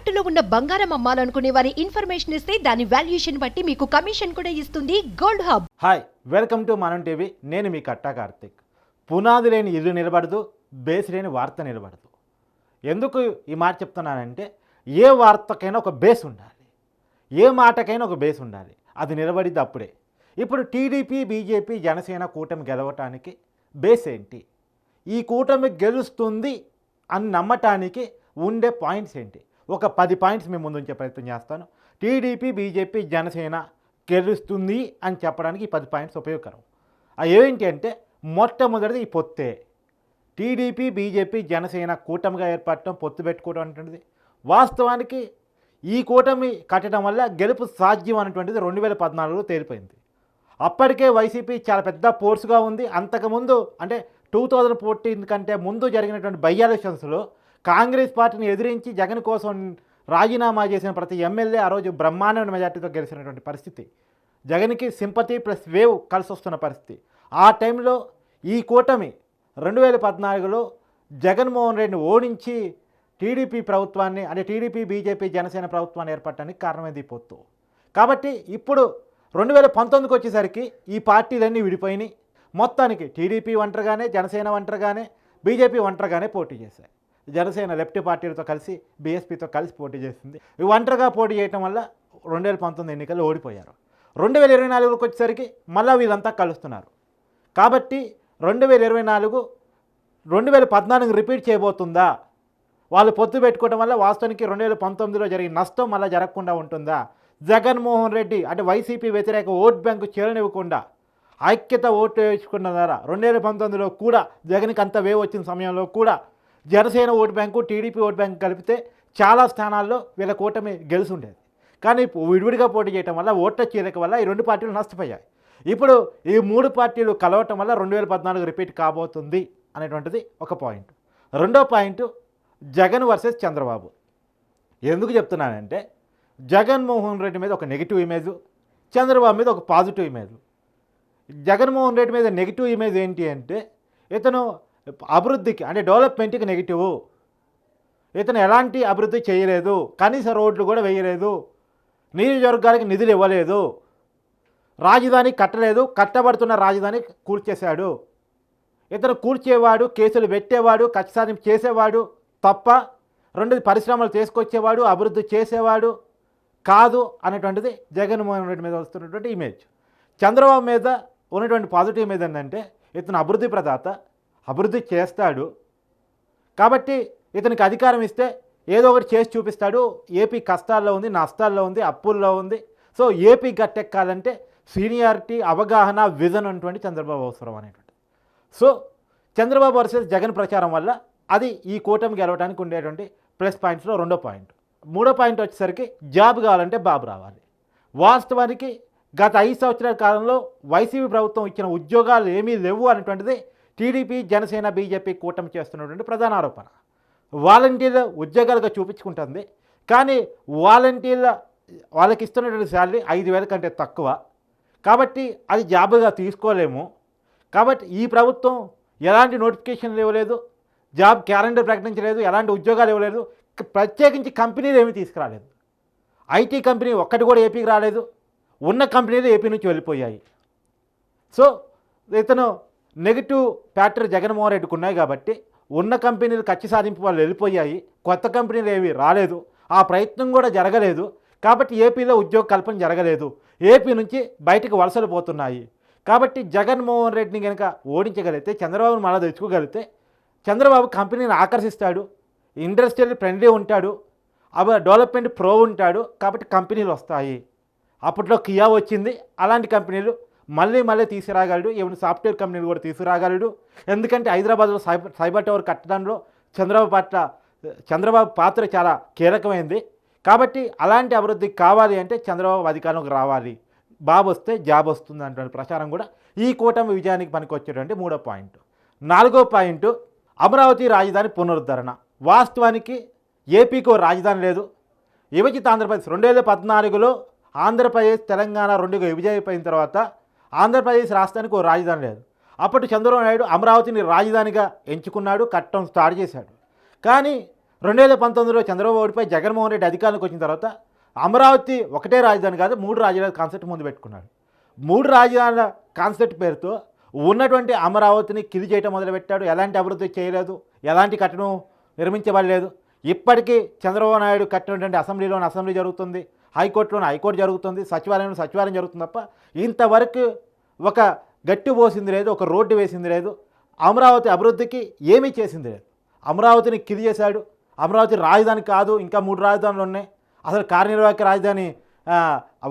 తాకట్టులో ఉన్న బంగారం అమ్మాలనుకునే వారి ఇన్ఫర్మేషన్ ఇస్తే దాని వాల్యుయేషన్ బట్టి మీకు కమిషన్ కూడా ఇస్తుంది gold hub. Hi welcome to Manam TV నేను మీ కట్టా కార్తిక్. పునాది లేని ఇల్లు నిలబడదు బేస్ లేని వార్త నిలబడదు. ఎందుకు ఈ మాట చెప్తున్నానంటే ఏ వార్తకైనా ఒక బేస్ ఉండాలి. ఏ మాటకైనా ఒక బేస్ ఉండాలి. అది నిలబడిద్ది అప్పుడే. ఇప్పుడు టీడీపీ బీజేపీ జనసేన కూటమి గెలవటానికి బేస్ ఏంటి? ఈ కూటమి గెలుస్తుంది అని నమ్మటానికి ఉండే పాయింట్స్ ఏంటి? ఒక పది పాయింట్స్ మేము ముందుంచే ప్రయత్నం చేస్తాను. టీడీపీ బీజేపీ జనసేన గెలుస్తుంది అని చెప్పడానికి ఈ పది పాయింట్స్ ఉపయోగకరం. అవి ఏంటి అంటే మొట్టమొదటిది ఈ పొత్తే. టీడీపీ బీజేపీ జనసేన కూటమిగా ఏర్పడటం పొత్తు పెట్టుకోవడం అనేటువంటిది. వాస్తవానికి ఈ కూటమి కట్టడం వల్ల గెలుపు సాధ్యం అనేటువంటిది రెండు వేల పద్నాలుగులో తేలిపోయింది. అప్పటికే వైసీపీ చాలా పెద్ద ఫోర్స్గా ఉంది. అంతకుముందు అంటే టూ థౌజండ్ ఫోర్టీన్ కంటే ముందు జరిగినటువంటి బై ఎలక్షన్స్లో కాంగ్రెస్ పార్టీని ఎదిరించి జగన్ కోసం రాజీనామా చేసిన ప్రతి ఎమ్మెల్యే ఆ రోజు బ్రహ్మాండమైన మెజార్టీతో గెలిచినటువంటి పరిస్థితి. జగన్కి సింపతి ప్లస్ వేవ్ కలిసి వస్తున్న పరిస్థితి. ఆ టైంలో ఈ కూటమి రెండు వేల పద్నాలుగులో జగన్మోహన్ రెడ్డిని ఓడించి టీడీపీ ప్రభుత్వాన్ని అంటే టీడీపీ బీజేపీ జనసేన ప్రభుత్వాన్ని ఏర్పడటానికి కారణమైంది పొత్తు. కాబట్టి ఇప్పుడు రెండు వేల పంతొమ్మిదికి వచ్చేసరికి ఈ పార్టీలన్నీ విడిపోయినాయి. మొత్తానికి టీడీపీ ఒంటరిగానే జనసేన ఒంటరిగానే బీజేపీ ఒంటరిగానే పోటీ చేశాయి. జనసేన లెఫ్ట్ పార్టీలతో కలిసి బీఎస్పీతో కలిసి పోటీ చేసింది. ఒంటరిగా పోటీ చేయటం వల్ల రెండు వేల పంతొమ్మిది ఎన్నికల్లో ఓడిపోయారు. రెండు వేల ఇరవై నాలుగుకి వచ్చేసరికి మళ్ళీ వీళ్ళంతా కలుస్తున్నారు. కాబట్టి రెండు వేల ఇరవై నాలుగు రెండు వేల పద్నాలుగు రిపీట్ చేయబోతుందా? వాళ్ళు పొత్తు పెట్టుకోవడం వల్ల వాస్తవానికి రెండు వేల పంతొమ్మిదిలో జరిగిన నష్టం మళ్ళీ జరగకుండా ఉంటుందా? జగన్మోహన్ రెడ్డి అంటే వైసీపీ వ్యతిరేక ఓట్ బ్యాంకు చేరనివ్వకుండా ఐక్యత ఓటు వేసుకున్న ద్వారా రెండు వేల పంతొమ్మిదిలో కూడా జగన్కి అంత వేవ్ వచ్చిన సమయంలో కూడా Janasena vote bank TDP vote bank కలిపితే చాలా స్థానాల్లో వీళ్ళ కూటమి గెలిచి ఉండేది కానీ విడివిడిగా పోటీ చేయడం వల్ల ఓట్ల చీలిక వల్ల ఈ రెండు పార్టీలు నష్టపోయాయి. ఇప్పుడు ఈ మూడు పార్టీలు కలవటం వల్ల రెండు వేల పద్నాలుగు రిపీట్ కాబోతుంది అనేటువంటిది ఒక పాయింట్. రెండో పాయింట్ జగన్ వర్సెస్ చంద్రబాబు. ఎందుకు చెప్తున్నానంటే జగన్మోహన్ రెడ్డి మీద ఒక నెగిటివ్ ఇమేజ్ చంద్రబాబు మీద ఒక పాజిటివ్ ఇమేజ్. జగన్మోహన్ రెడ్డి మీద నెగిటివ్ ఇమేజ్ ఏంటి అంటే ఇతను అభివృద్ధికి అంటే డెవలప్మెంట్కి నెగిటివ్ ఇతను ఎలాంటి అభివృద్ధి చేయలేదు. కనీస రోడ్లు కూడా వేయలేదు. నియోజకవర్గానికి నిధులు ఇవ్వలేదు. రాజధాని కట్టలేదు. కట్టబడుతున్న రాజధాని కూల్చేశాడు. ఇతను కూల్చేవాడు కేసులు పెట్టేవాడు ఖచ్చితంగా చేసేవాడు తప్ప రెండోది పరిశ్రమలు తీసుకొచ్చేవాడు అభివృద్ధి చేసేవాడు కాదు అనేటువంటిది జగన్మోహన్ రెడ్డి మీద వస్తున్నటువంటి ఇమేజ్ చంద్రబాబు మీద ఉన్నటువంటి పాజిటివ్ ఇమేజ్ ఏంటంటే ఇతను అభివృద్ధి ప్రదాత అభివృద్ధి చేస్తాడు. కాబట్టి ఇతనికి అధికారం ఇస్తే ఏదో ఒకటి చేసి చూపిస్తాడు. ఏపీ కష్టాల్లో ఉంది నష్టాల్లో ఉంది అప్పుల్లో ఉంది. సో ఏపీ గట్టెక్కాలంటే సీనియారిటీ అవగాహన విజన్ అటువంటి చంద్రబాబు అవసరం అనేటువంటి సో చంద్రబాబు వర్సెస్ జగన్ ప్రచారం వల్ల అది ఈ కూటమి గెలవడానికి ఉండేటువంటి ప్లస్ పాయింట్స్లో రెండో పాయింట్. మూడో పాయింట్ వచ్చేసరికి జాబ్ కావాలంటే బాబు రావాలి. వాస్తవానికి గత ఐదు సంవత్సరాల కాలంలో వైసీపీ ప్రభుత్వం ఇచ్చిన ఉద్యోగాలు ఏమీ లేవు అనేటువంటిది టీడీపీ జనసేన బీజేపీ కూటమి చేస్తున్నటువంటి ప్రధాన ఆరోపణ. వాలంటీర్ల ఉద్యోగాలుగా చూపించుకుంటుంది. కానీ వాలంటీర్ల వాళ్ళకి ఇస్తున్నటువంటి శాలరీ ఐదు వేల కంటే తక్కువ. కాబట్టి అది జాబ్గా తీసుకోలేము. కాబట్టి ఈ ప్రభుత్వం ఎలాంటి నోటిఫికేషన్లు ఇవ్వలేదు. జాబ్ క్యాలెండర్ ప్రకటించలేదు. ఎలాంటి ఉద్యోగాలు ఇవ్వలేదు. ప్రత్యేకించి కంపెనీలు ఏమీ తీసుకురాలేదు. ఐటీ కంపెనీ ఒక్కటి కూడా ఏపీకి రాలేదు. ఉన్న కంపెనీలు ఏపీ నుంచి వెళ్ళిపోయాయి. సో ఇతను నెగిటివ్ ఫ్యాక్టర్ జగన్మోహన్ రెడ్డికి ఉన్నాయి కాబట్టి ఉన్న కంపెనీలు ఖర్చు సాధింపు వాళ్ళు వెళ్ళిపోయాయి కొత్త కంపెనీలు ఏవి రాలేదు ఆ ప్రయత్నం కూడా జరగలేదు కాబట్టి ఏపీలో ఉద్యోగ కల్పన జరగలేదు. ఏపీ నుంచి బయటకు వలసలు పోతున్నాయి. కాబట్టి జగన్మోహన్ రెడ్డిని కనుక ఓడించగలిగితే చంద్రబాబును మళ్ళా తెచ్చుకోగలిగితే చంద్రబాబు కంపెనీని ఆకర్షిస్తాడు ఇండస్ట్రియల్ ఫ్రెండ్లీ ఉంటాడు అవి డెవలప్మెంట్ ప్రో ఉంటాడు కాబట్టి కంపెనీలు వస్తాయి. అప్పట్లో కియా వచ్చింది అలాంటి కంపెనీలు మళ్ళీ మళ్ళీ తీసుకురాగలడు ఈవెన్ సాఫ్ట్వేర్ కంపెనీలు కూడా తీసుకురాగలడు. ఎందుకంటే హైదరాబాద్లో సైబర్ సైబర్ టవర్ కట్టడంలో చంద్రబాబు పట్ల చంద్రబాబు పాత్ర చాలా కీలకమైంది. కాబట్టి అలాంటి అభివృద్ధి కావాలి అంటే చంద్రబాబు అధికారంలోకి రావాలి. బాబు వస్తే జాబ్ వస్తుంది అంటే ప్రచారం కూడా. ఈ కూటమి విజయానికి పనికొచ్చేటువంటి మూడో పాయింట్. నాలుగో పాయింట్ అమరావతి రాజధాని పునరుద్ధరణ. వాస్తవానికి ఏపీకి ఓ రాజధాని లేదు. విభజిత ఆంధ్రప్రదేశ్ రెండు వేల పద్నాలుగులో ఆంధ్రప్రదేశ్ తెలంగాణ రెండుగా విభజన తర్వాత ఆంధ్రప్రదేశ్ రాష్ట్రానికి ఓ రాజధాని లేదు. అప్పటి చంద్రబాబు నాయుడు అమరావతిని రాజధానిగా ఎంచుకున్నాడు కట్టడం స్టార్ట్ చేశాడు. కానీ రెండు వేల పంతొమ్మిదిలో చంద్రబాబుపై జగన్మోహన్ రెడ్డి అధికారంలోకి వచ్చిన తర్వాత అమరావతి ఒకటే రాజధాని కాదు మూడు రాజధాని కాన్సెప్ట్ ముందు పెట్టుకున్నాడు. మూడు రాజధానుల కాన్సెప్ట్ పేరుతో ఉన్నటువంటి అమరావతిని కిది చేయటం మొదలుపెట్టాడు. ఎలాంటి అభివృద్ధి చేయలేదు ఎలాంటి కట్టడం నిర్మించబడలేదు. ఇప్పటికీ చంద్రబాబు నాయుడు కట్టినటువంటి అసెంబ్లీలోని అసెంబ్లీ జరుగుతుంది. హైకోర్టులోని హైకోర్టు జరుగుతుంది సచివాలయంలో సచివాలయం జరుగుతుంది తప్ప ఇంతవరకు ఒక గట్టి పోసింది లేదు ఒక రోడ్డు వేసింది లేదు అమరావతి అభివృద్ధికి ఏమీ చేసింది లేదు. అమరావతిని కిది చేశాడు. అమరావతి రాజధాని కాదు ఇంకా మూడు రాజధానులు ఉన్నాయి. అసలు కార్యనిర్వాహక రాజధాని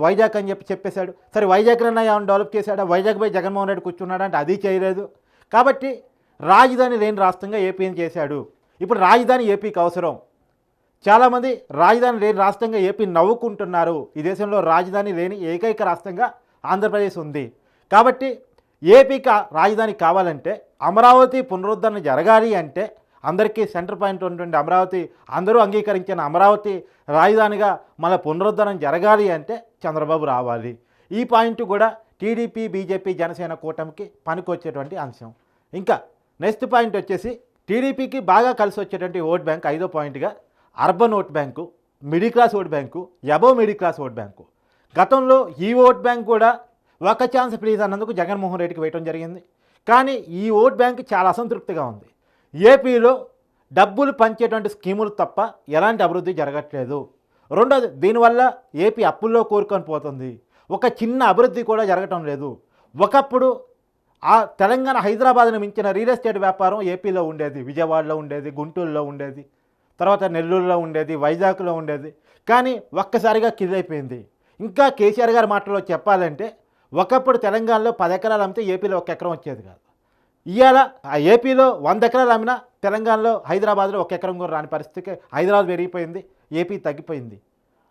వైజాగ్ అని చెప్పి చెప్పేశాడు. సరే వైజాగ్ అన్న ఏమైనా డెవలప్ చేశాడా? వైజాగ్ పోయి జగన్మోహన్ రెడ్డి కూర్చున్నాడు అంటే అది చేయలేదు. కాబట్టి రాజధాని లేని రాష్ట్రంగా ఏపీని చేశాడు. ఇప్పుడు రాజధాని ఏపీకి అవసరం. చాలామంది రాజధాని లేని రాష్ట్రంగా ఏపీ నవ్వుకుంటున్నారు. ఈ దేశంలో రాజధాని లేని ఏకైక రాష్ట్రంగా ఆంధ్రప్రదేశ్ ఉంది. కాబట్టి ఏపీకి రాజధాని కావాలంటే అమరావతి పునరుద్ధరణ జరగాలి అంటే అందరికీ సెంటర్ పాయింట్ ఉన్నటువంటి అమరావతి అందరూ అంగీకరించిన అమరావతి రాజధానిగా మన పునరుద్ధరణ జరగాలి అంటే చంద్రబాబు రావాలి. ఈ పాయింట్ కూడా టీడీపీ బీజేపీ జనసేన కూటమికి పనికొచ్చేటువంటి అంశం. ఇంకా నెక్స్ట్ పాయింట్ వచ్చేసి టీడీపీకి బాగా కలిసి వచ్చేటువంటి ఓట్ బ్యాంక్ ఐదో పాయింట్గా urban vote bank middle class vote bank above middle class vote bank. గతంలో ఈ ఓట్ బ్యాంక్ కూడా ఒక ఛాన్స్ ప్లీజ్ అన్నందుకు జగన్మోహన్ రెడ్డికి వేయటం జరిగింది. కానీ ఈ ఓట్ బ్యాంక్ చాలా అసంతృప్తిగా ఉంది. ఏపీలో డబ్బులు పంచేటువంటి స్కీములు తప్ప ఎలాంటి అభివృద్ధి జరగట్లేదు. రెండోది దీనివల్ల ఏపీ అప్పుల్లో కోరుకొని పోతుంది. ఒక చిన్న అభివృద్ధి కూడా జరగటం లేదు. ఒకప్పుడు ఆ తెలంగాణ హైదరాబాద్ను మించిన రియల్ ఎస్టేట్ వ్యాపారం ఏపీలో ఉండేది. విజయవాడలో ఉండేది గుంటూరులో ఉండేది. తర్వాత నెల్లూరులో ఉండేది వైజాగ్లో ఉండేది. కానీ ఒక్కసారిగా కిదైపోయింది. ఇంకా కేసీఆర్ గారి మాటలో చెప్పాలంటే ఒకప్పుడు తెలంగాణలో పది ఎకరాలు అమ్మితే ఏపీలో ఒక ఎకరం వచ్చేది కాదు. ఇవాళ ఆ ఏపీలో వంద ఎకరాలు అమ్మినా తెలంగాణలో హైదరాబాద్లో ఒక ఎకరం కూడా రాని పరిస్థితికి హైదరాబాద్ పెరిగిపోయింది ఏపీ తగ్గిపోయింది.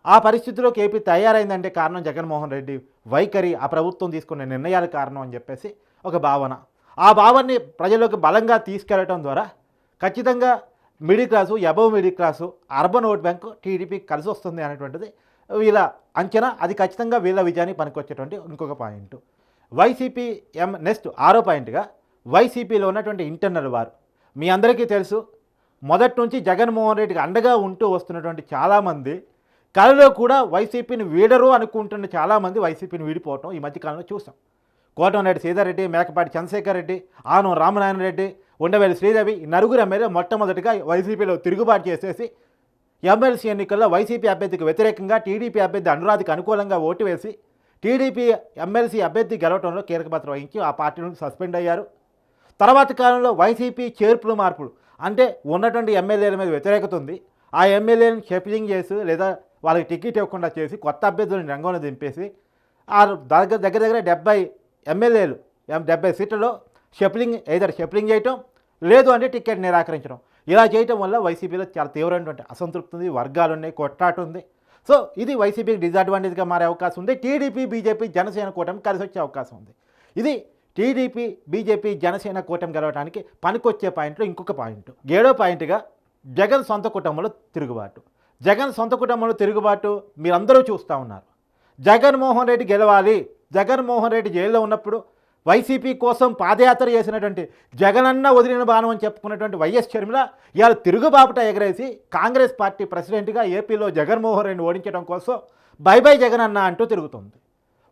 ఆ పరిస్థితిలోకి ఏపీ తయారైందంటే కారణం జగన్మోహన్ రెడ్డి వైఖరి ఆ ప్రభుత్వం తీసుకునే నిర్ణయాల కారణం అని చెప్పేసి ఒక భావన. ఆ భావాన్ని ప్రజల్లోకి బలంగా తీసుకెళ్ళడం ద్వారా ఖచ్చితంగా middle class above middle class urban vote bank టీడీపీకి కలిసి వస్తుంది అనేటువంటిది వీళ్ళ అంచనా. అది ఖచ్చితంగా వీళ్ళ విజయానికి పనికొచ్చేటువంటి ఇంకొక పాయింట్. వైసీపీ ఎం నెక్స్ట్ ఆరో పాయింట్గా వైసీపీలో ఉన్నటువంటి ఇంటర్నల్ వారు. మీ అందరికీ తెలుసు మొదటి నుంచి జగన్మోహన్ రెడ్డికి అండగా ఉంటూ వస్తున్నటువంటి చాలామంది కళలో కూడా వైసీపీని వీడరు అనుకుంటున్న చాలామంది వైసీపీని వీడిపోవటం ఈ మధ్యకాలంలో చూసాం. కోటమిరెడ్డి సీతారెడ్డి మేకపాటి చంద్రశేఖర్ రెడ్డి ఆనం రామనారాయణ రెడ్డి ఉండవేలి శ్రీదేవి ఈ నలుగురు ఎమ్మెల్యే మొట్టమొదటిగా వైసీపీలో తిరుగుబాటు చేసేసి ఎమ్మెల్సీ ఎన్నికల్లో వైసీపీ అభ్యర్థికి వ్యతిరేకంగా టీడీపీ అభ్యర్థి అనురాధికి అనుకూలంగా ఓటు వేసి టీడీపీ ఎమ్మెల్సీ అభ్యర్థి గెలవడంలో కీలక పాత్ర వహించి ఆ పార్టీ నుంచి సస్పెండ్ అయ్యారు. తర్వాత కాలంలో వైసీపీ చేర్పులు మార్పులు అంటే ఉన్నటువంటి ఎమ్మెల్యేల మీద వ్యతిరేకత ఉంది. ఆ ఎమ్మెల్యేలను షెఫింగ్ చేసి లేదా వాళ్ళకి టికెట్ ఇవ్వకుండా చేసి కొత్త అభ్యర్థులను రంగంలో దింపేసి ఆ దగ్గర దగ్గర దగ్గర డెబ్బై ఎమ్మెల్యేలు డెబ్బై సీట్లలో షెఫ్లింగ్ ఏదైనా షెఫ్లింగ్ చేయటం లేదు అంటే టికెట్ నిరాకరించడం. ఇలా చేయటం వల్ల వైసీపీలో చాలా తీవ్రమైనటువంటి అసంతృప్తి ఉంది వర్గాలు ఉన్నాయి కొట్లాట ఉంది. సో ఇది వైసీపీకి డిసడ్వాంటేజ్గా మారే అవకాశం ఉంది. టీడీపీ బీజేపీ జనసేన కూటమి కలిసి వచ్చే అవకాశం ఉంది. ఇది టీడీపీ బీజేపీ జనసేన కూటమి గెలవడానికి పనికొచ్చే పాయింట్లో ఇంకొక పాయింట్. ఏడో పాయింట్గా జగన్ సొంత కుటుంబంలో తిరుగుబాటు. జగన్ సొంత కుటుంబంలో తిరుగుబాటు మీరందరూ చూస్తూ ఉన్నారు. జగన్మోహన్ రెడ్డి గెలవాలి. జగన్మోహన్ రెడ్డి జైల్లో ఉన్నప్పుడు వైసీపీ కోసం పాదయాత్ర చేసినటువంటి జగనన్న వదిలిన బాణం అని చెప్పుకున్నటువంటి వైఎస్ షర్మిల ఇవాళ తిరుగుబాపుట ఎగరేసి కాంగ్రెస్ పార్టీ ప్రెసిడెంట్గా ఏపీలో జగన్మోహన్ రెడ్డిని ఓడించడం కోసం బై బై జగనన్న అంటూ తిరుగుతుంది.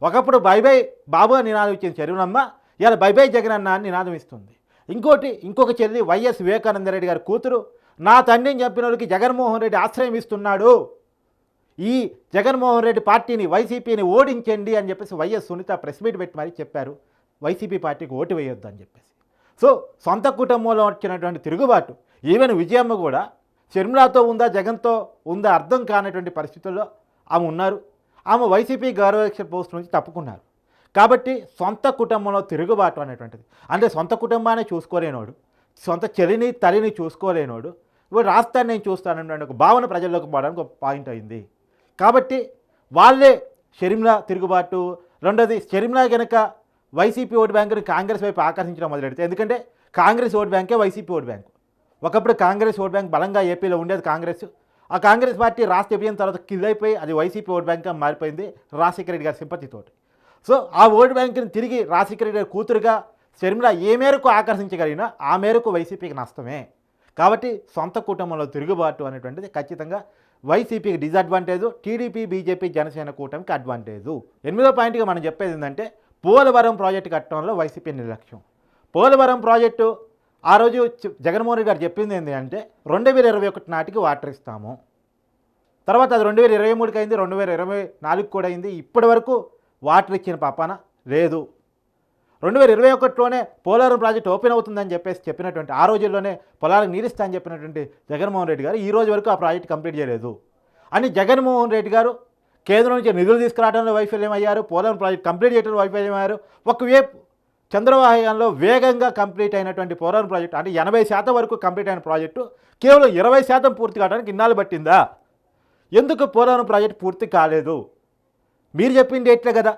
ఒకప్పుడు బై బై బాబు అని నినాదం ఇచ్చిన చెరువునమ్మ ఇవాళ బై బై జగనన్న అని నినాదం ఇస్తుంది. ఇంకోటి ఇంకొక చెల్లి వైఎస్ వివేకానంద రెడ్డి గారి కూతురు. నా తండ్రిని చంపిన వాళ్ళకి జగన్మోహన్ రెడ్డి ఆశ్రయం ఇస్తున్నాడు. ఈ జగన్మోహన్ రెడ్డి పార్టీని వైసీపీని ఓడించండి అని చెప్పేసి వైఎస్ సునీత ప్రెస్ మీట్ పెట్టి మరీ చెప్పారు. వైసీపీ పార్టీకి ఓటు వేయొద్దు అని చెప్పేసి. సో సొంత కుటుంబంలో వచ్చినటువంటి తిరుగుబాటు ఈవెన్ విజయమ్మ కూడా షర్మిలాతో ఉందా జగన్తో ఉందా అర్థం కానటువంటి పరిస్థితుల్లో ఆమె ఉన్నారు. ఆమె వైసీపీ గౌరవక్ష పోస్ట్ నుంచి తప్పుకున్నారు. కాబట్టి సొంత కుటుంబంలో తిరుగుబాటు అనేటువంటిది. అంటే సొంత కుటుంబాన్ని చూసుకోలేనోడు సొంత చెలిని తల్లిని చూసుకోలేనోడు ఇప్పుడు రాస్తాను నేను చూస్తానటువంటి ఒక భావన ప్రజల్లోకి పోవడానికి ఒక పాయింట్ అయింది. కాబట్టి వాళ్ళే షర్మిల తిరుగుబాటు రెండోది షర్మిల కనుక వైసీపీ ఓటు బ్యాంకుని కాంగ్రెస్ వైపు ఆకర్షించడం మొదలెడితే ఎందుకంటే కాంగ్రెస్ ఓటు బ్యాంకే వైసీపీ ఓటు బ్యాంకు. ఒకప్పుడు కాంగ్రెస్ ఓటు బ్యాంక్ బలంగా ఏపీలో ఉండేది కాంగ్రెస్. ఆ కాంగ్రెస్ పార్టీ రాష్ట్ర విభజన తర్వాత కిందైపోయి అది వైసీపీ ఓటు బ్యాంక్గా మారిపోయింది రాజశేఖర రెడ్డి గారి సింపతితోటి సో ఆ ఓటు బ్యాంకుని తిరిగి రాజశేఖర రెడ్డి కూతురుగా షర్మిల ఏ మేరకు ఆకర్షించగలిగినా ఆ మేరకు వైసీపీకి నష్టమే. కాబట్టి సొంత కుటుంబంలో తిరుగుబాటు అనేటువంటిది ఖచ్చితంగా వైసీపీకి డిసడ్వాంటేజ్ టీడీపీ బీజేపీ జనసేన కూటమికి అడ్వాంటేజు ఎనిమిదో పాయింట్గా మనం చెప్పేది ఏంటంటే పోలవరం ప్రాజెక్టు కట్టడంలో వైసీపీ నిర్లక్ష్యం. పోలవరం ప్రాజెక్టు ఆ రోజు జగన్మోహన్ రెడ్డి గారు చెప్పింది ఏంటి అంటే రెండు వేల ఇరవై ఒకటి నాటికి వాటర్ ఇస్తాము. తర్వాత అది రెండు వేల ఇరవై మూడుకి అయింది రెండు వేల ఇరవై నాలుగు కూడా అయింది ఇప్పటి వరకు వాటర్ ఇచ్చిన పాపాన లేదు. రెండు వేల ఇరవై ఒకటిలోనే పోలవరం ప్రాజెక్ట్ ఓపెన్ అవుతుందని చెప్పేసి చెప్పినటువంటి ఆ రోజుల్లోనే పొలాలకు నీరిస్తా అని చెప్పినటువంటి జగన్మోహన్ రెడ్డి గారు ఈ రోజు వరకు ఆ ప్రాజెక్ట్ కంప్లీట్ చేయలేదు. అని జగన్మోహన్ రెడ్డి గారు కేంద్రం నుంచి నిధులు తీసుకురావడంలో వైఫల్యం అయ్యారు పోలవరం ప్రాజెక్ట్ కంప్లీట్ చేయడంలో వైఫల్యం అయ్యారు ఒకవేపు చంద్రబాబు వేగంగా కంప్లీట్ అయినటువంటి పోలవరం ప్రాజెక్టు అంటే ఎనభై శాతం వరకు కంప్లీట్ అయిన ప్రాజెక్టు కేవలం ఇరవై శాతం పూర్తి కావడానికి ఇన్నాళ్ళు పట్టిందా? ఎందుకు పోలవరం ప్రాజెక్ట్ పూర్తి కాలేదు? మీరు చెప్పిన డేట్లే కదా.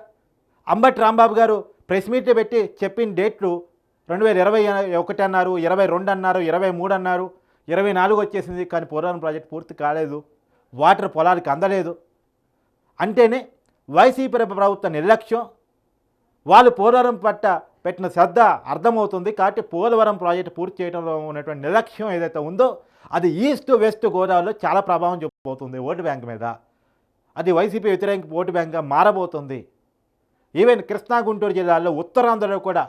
అంబటి రాంబాబు గారు ప్రెస్ మీట్ పెట్టి చెప్పిన డేట్లు రెండు వేల ఇరవై ఒకటి అన్నారు ఇరవై రెండు అన్నారు ఇరవై మూడు అన్నారు ఇరవై నాలుగు వచ్చేసింది కానీ పోలవరం ప్రాజెక్ట్ పూర్తి కాలేదు. వాటర్ పొలాలకు అందలేదు. అంటేనే వైసీపీ ప్రభుత్వ నిర్లక్ష్యం. వాళ్ళు పోలవరం పట్ట పెట్టిన శ్రద్ధ అర్థమవుతుంది కాబట్టి పోలవరం ప్రాజెక్టు పూర్తి చేయడంలో ఉన్నటువంటి నిర్లక్ష్యం ఏదైతే ఉందో అది ఈస్ట్ వెస్ట్ గోదావరిలో చాలా ప్రభావం చూపబోతుంది ఓటు బ్యాంక్ మీద. అది వైసీపీ వ్యతిరేక ఓటు బ్యాంక్గా మారబోతుంది. ఈవెన్ కృష్ణా గుంటూరు జిల్లాలో ఉత్తరాంధ్రలో కూడా.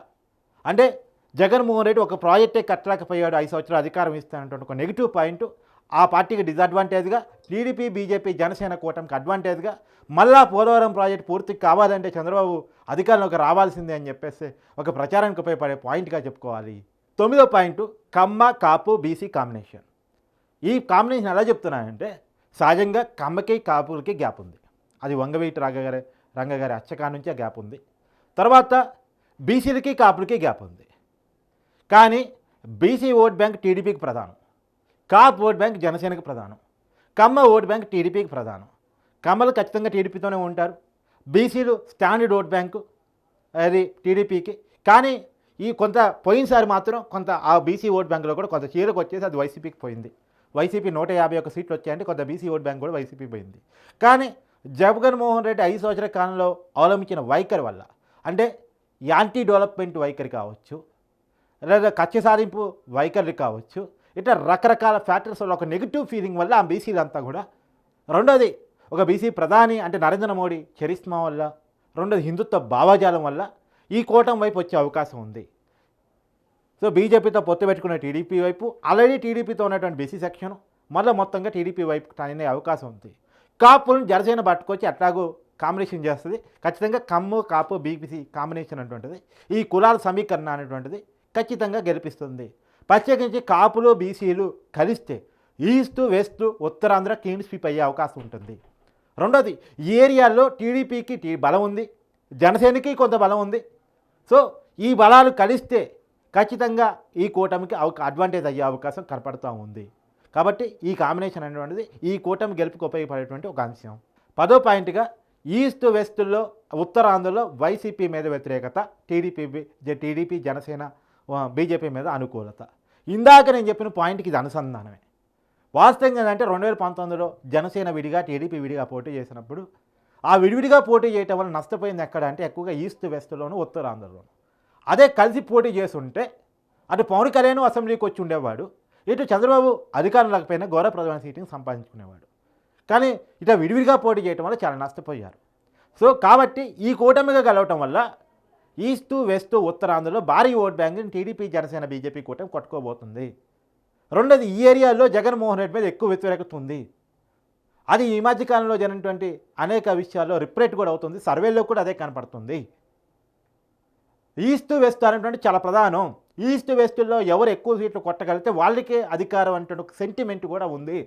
అంటే జగన్మోహన్ రెడ్డి ఒక ప్రాజెక్టే కట్టలేకపోయాడు ఐదు సంవత్సరాలు అధికారం ఇస్తానంటే ఒక నెగిటివ్ పాయింట్ ఆ పార్టీకి డిసడ్వాంటేజ్గా టీడీపీ బీజేపీ జనసేన కూటమికి అడ్వాంటేజ్గా మళ్ళా పోలవరం ప్రాజెక్ట్ పూర్తి కావాలంటే చంద్రబాబు అధికారంలోకి రావాల్సిందే అని చెప్పేసి ఒక ప్రచారానికి ఉపయోగపడే పాయింట్గా చెప్పుకోవాలి. తొమ్మిదో point Kamma Kapu BC combination ఈ కాంబినేషన్ ఎలా చెప్తున్నానంటే సహజంగా కమ్మకి కాపులకి గ్యాప్ ఉంది. అది వంగవీటి రంగగారి రంగగారి అచ్చకా నుంచి ఆ గ్యాప్ ఉంది. తర్వాత బీసీలకి కాపులకి గ్యాప్ ఉంది. కానీ బీసీ ఓట్ బ్యాంక్ టీడీపీకి ప్రధానం. కాప్ ఓట్ బ్యాంక్ జనసేనకి ప్రధానం. కమ్మ ఓట్ బ్యాంక్ టీడీపీకి ప్రధానం. కమ్మలు ఖచ్చితంగా టీడీపీతోనే ఉంటారు. బీసీలు స్టాండర్డ్ ఓట్ బ్యాంకు అది టీడీపీకి. కానీ ఈ కొంత పోయినసారి మాత్రం కొంత ఆ బీసీ ఓట్ బ్యాంకులో కూడా కొంత చీరకు వచ్చేసి అది వైసీపీకి పోయింది. వైసీపీ నూట యాభై ఒక్క సీట్లు వచ్చాయంటే కొంత బీసీ ఓట్ బ్యాంక్ కూడా వైసీపీ పోయింది. కానీ జగన్మోహన్ రెడ్డి ఐదు సంవత్సరాల కాలంలో అవలంబించిన వైఖరి వల్ల అంటే యాంటీ డెవలప్మెంట్ వైఖరి కావచ్చు లేదా కక్ష సాధింపు వైఖరి కావచ్చు ఇట్లా రకరకాల ఫ్యాక్టర్స్ వల్ల ఒక నెగిటివ్ ఫీలింగ్ వల్ల ఆ బీసీలంతా కూడా. రెండోది ఒక బీసీ ప్రధాని అంటే నరేంద్ర మోడీ చరిస్మా వల్ల రెండోది హిందుత్వ భావజాలం వల్ల ఈ కోటం వైపు వచ్చే అవకాశం ఉంది. సో బీజేపీతో పొత్తు పెట్టుకున్న టీడీపీ వైపు ఆల్రెడీ టీడీపీతో ఉన్నటువంటి బీసీ సెక్షన్ మళ్ళీ మొత్తంగా టీడీపీ వైపు అనే అవకాశం ఉంది. కాపులను జనసేన పట్టుకొచ్చి అట్లాగూ కాంబినేషన్ చేస్తుంది. ఖచ్చితంగా కమ్ము కాపు బీపీసీ కాంబినేషన్ అటువంటిది ఈ కులాల సమీకరణ అనేటువంటిది ఖచ్చితంగా గెలిపిస్తుంది. ప్రత్యేకించి కాపులు బీసీలు కలిస్తే east west Uttarandhra clean sweep అయ్యే అవకాశం ఉంటుంది. రెండోది ఈ ఏరియాల్లో టీడీపీకి టీ బలం ఉంది జనసేనకి కొంత బలం ఉంది. సో ఈ బలాలు కలిస్తే ఖచ్చితంగా ఈ కూటమికి అడ్వాంటేజ్ అయ్యే అవకాశం కనపడుతూ ఉంది. కాబట్టి ఈ కాంబినేషన్ అనేటువంటిది ఈ కూటమి గెలుపుకు ఉపయోగపడేటువంటి ఒక అంశం. పదో పాయింట్గా ఈస్ట్ వెస్ట్లో ఉత్తరాంధ్రలో వైసీపీ మీద వ్యతిరేకత టీడీపీ టీడీపీ జనసేన బీజేపీ మీద అనుకూలత. ఇందాక నేను చెప్పిన పాయింట్కి ఇది అనుసంధానమే. వాస్తవంగా ఏంటంటే రెండు వేల పంతొమ్మిదిలో జనసేన విడిగా టీడీపీ విడిగా పోటీ చేసినప్పుడు ఆ విడివిడిగా పోటీ చేయటం వల్ల నష్టపోయింది ఎక్కడ అంటే ఎక్కువగా ఈస్ట్ వెస్ట్లోను ఉత్తరాంధ్రలోను. అదే కలిసి పోటీ చేస్తుంటే అటు పవన్ కళ్యాణ్ అసెంబ్లీకి వచ్చి ఉండేవాడు ఇటు చంద్రబాబు అధికారం లేకపోయినా గౌరవప్రదమైన సీటింగ్ సంపాదించుకునేవాడు. కానీ ఇట విడివిడిగా పోటీ చేయటం వల్ల చాలా నష్టపోయారు. సో కాబట్టి ఈ కూటమిగా కలవటం వల్ల ఈస్ట్ వెస్ట్ ఉత్తరాంధ్రలో భారీ ఓట్ బ్యాంక్ని టీడీపీ జనసేన బీజేపీ కూటమి కొట్టుకోబోతుంది. రెండోది ఈ ఏరియాలో జగన్మోహన్ రెడ్డి మీద ఎక్కువ వ్యతిరేకత ఉంది అది ఈ మధ్యకాలంలో జరిగినటువంటి అనేక విషయాల్లో రిప్రేట్ కూడా అవుతుంది. సర్వేలో కూడా అదే కనపడుతుంది. ఈస్ట్ వెస్ట్ అనేటువంటి చాలా ప్రధానం. ఈస్ట్ వెస్ట్లో ఎవరు ఎక్కువ సీట్లు కొట్టగలిగితే వాళ్ళకే అధికారం అంటే ఒక సెంటిమెంట్ కూడా ఉంది.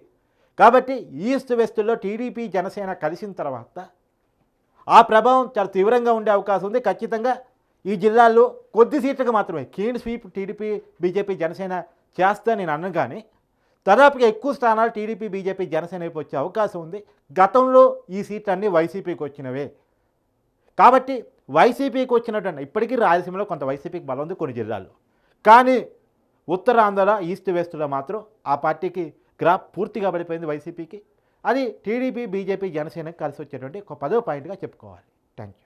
కాబట్టి ఈస్ట్ వెస్ట్లో టీడీపీ జనసేన కలిసిన తర్వాత ఆ ప్రభావం చాలా తీవ్రంగా ఉండే అవకాశం ఉంది. ఖచ్చితంగా ఈ జిల్లాల్లో కొద్ది సీట్లకు మాత్రమే clean sweep TDP BJP Janasena చేస్తా నేను అన్నం కానీ దాదాపుగా ఎక్కువ స్థానాలు టీడీపీ బీజేపీ జనసేన వైపు వచ్చే అవకాశం ఉంది. గతంలో ఈ సీట్లన్నీ వైసీపీకి వచ్చినవే. కాబట్టి వైసీపీకి వచ్చినటువంటి ఇప్పటికీ రాయలసీమలో కొంత వైసీపీకి బలం ఉంది కొన్ని జిల్లాల్లో. కానీ ఉత్తరాంధ్ర ఈస్ట్ వెస్ట్లో మాత్రం ఆ పార్టీకి గ్రాఫ్ పూర్తిగా పడిపోయింది వైసీపీకి. అది టీడీపీ బీజేపీ జనసేనకి కలిసి వచ్చేటువంటి ఒక పదో పాయింట్గా చెప్పుకోవాలి. Thank you